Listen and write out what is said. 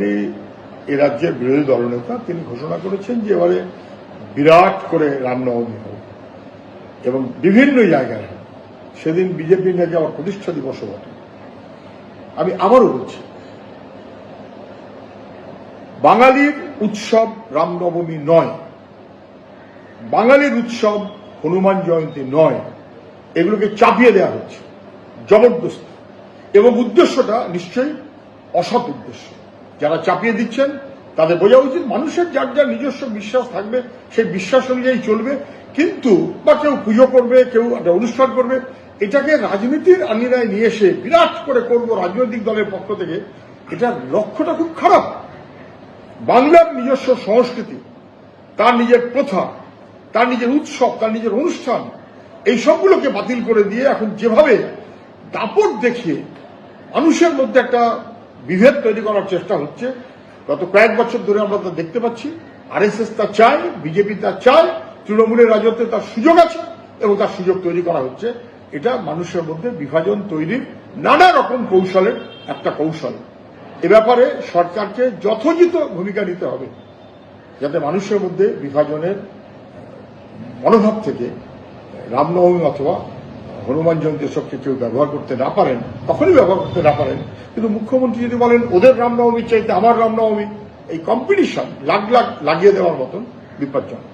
অধিকারী এ রাজ্যের বিরোধী দলনেতা তিনি ঘোষণা করেছেন যে এবারে বিরাট করে রামনবমী হবে। এবং বিভিন্ন জায়গায়। সেদিন বিজেপি নাকি আমার প্রতিষ্ঠা দিবসও বটে। আমি আবারও বলছি, বাঙালির উৎসব রামনবমী নয়। বাঙালির উৎসব হনুমান জয়ন্তী নয়। এগুলোকে চাপিয়ে দেওয়া হচ্ছে। জবরদস্তি। এবং উদ্দেশ্যটা নিশ্চয়ই অসৎ উদ্দেশ্য। যারা চাপিয়ে দিচ্ছেন, তাদের বোঝা উচিত মানুষের যার যার নিজস্ব বিশ্বাস থাকবে, সেই বিশ্বাস অনুযায়ী চলবে। কিন্তু বা কেউ পুজো করবে, কেউ একটা অনুষ্ঠান করবে, এটাকে রাজনীতির আঙিনায় নিয়ে এসে বিরাট করে করব রাজনৈতিক দলের পক্ষ থেকে, এটার লক্ষ্যটা খুব খারাপ। বাংলার নিজস্ব সংস্কৃতি, তার নিজের প্রথা, তার নিজের উৎসব, তার নিজের অনুষ্ঠান, এই সবগুলোকে বাতিল করে দিয়ে এখন যেভাবে দাপট দেখিয়ে মানুষের মধ্যে একটা বিভেদ তৈরি করার চেষ্টা হচ্ছে। গত কয়েক বছর ধরে আমরা তা দেখতে পাচ্ছি। আরএসএস তা চায়, বিজেপি তা চায়, তৃণমূলের রাজত্বে তার সুযোগ আছে এবং তার সুযোগ তৈরি করা হচ্ছে। এটা মানুষের মধ্যে বিভাজন তৈরির নানা রকম কৌশলের একটা কৌশল। এ ব্যাপারে সরকারকে যথোচিত ভূমিকা নিতে হবে, যাতে মানুষের মধ্যে বিভাজনের মনোভাব থেকে রামনবমী অথবা হনুমান জয়ন্তী সবকে কেউ ব্যবহার করতে না পারেন, তখনই ব্যবহার করতে না পারেন। কিন্তু মুখ্যমন্ত্রী যদি বলেন, ওদের রামনবমীর চাইতে আমার রামনবমী, এই কম্পিটিশন লাগ লাগ লাগিয়ে দেওয়ার মতন বিপজ্জনক।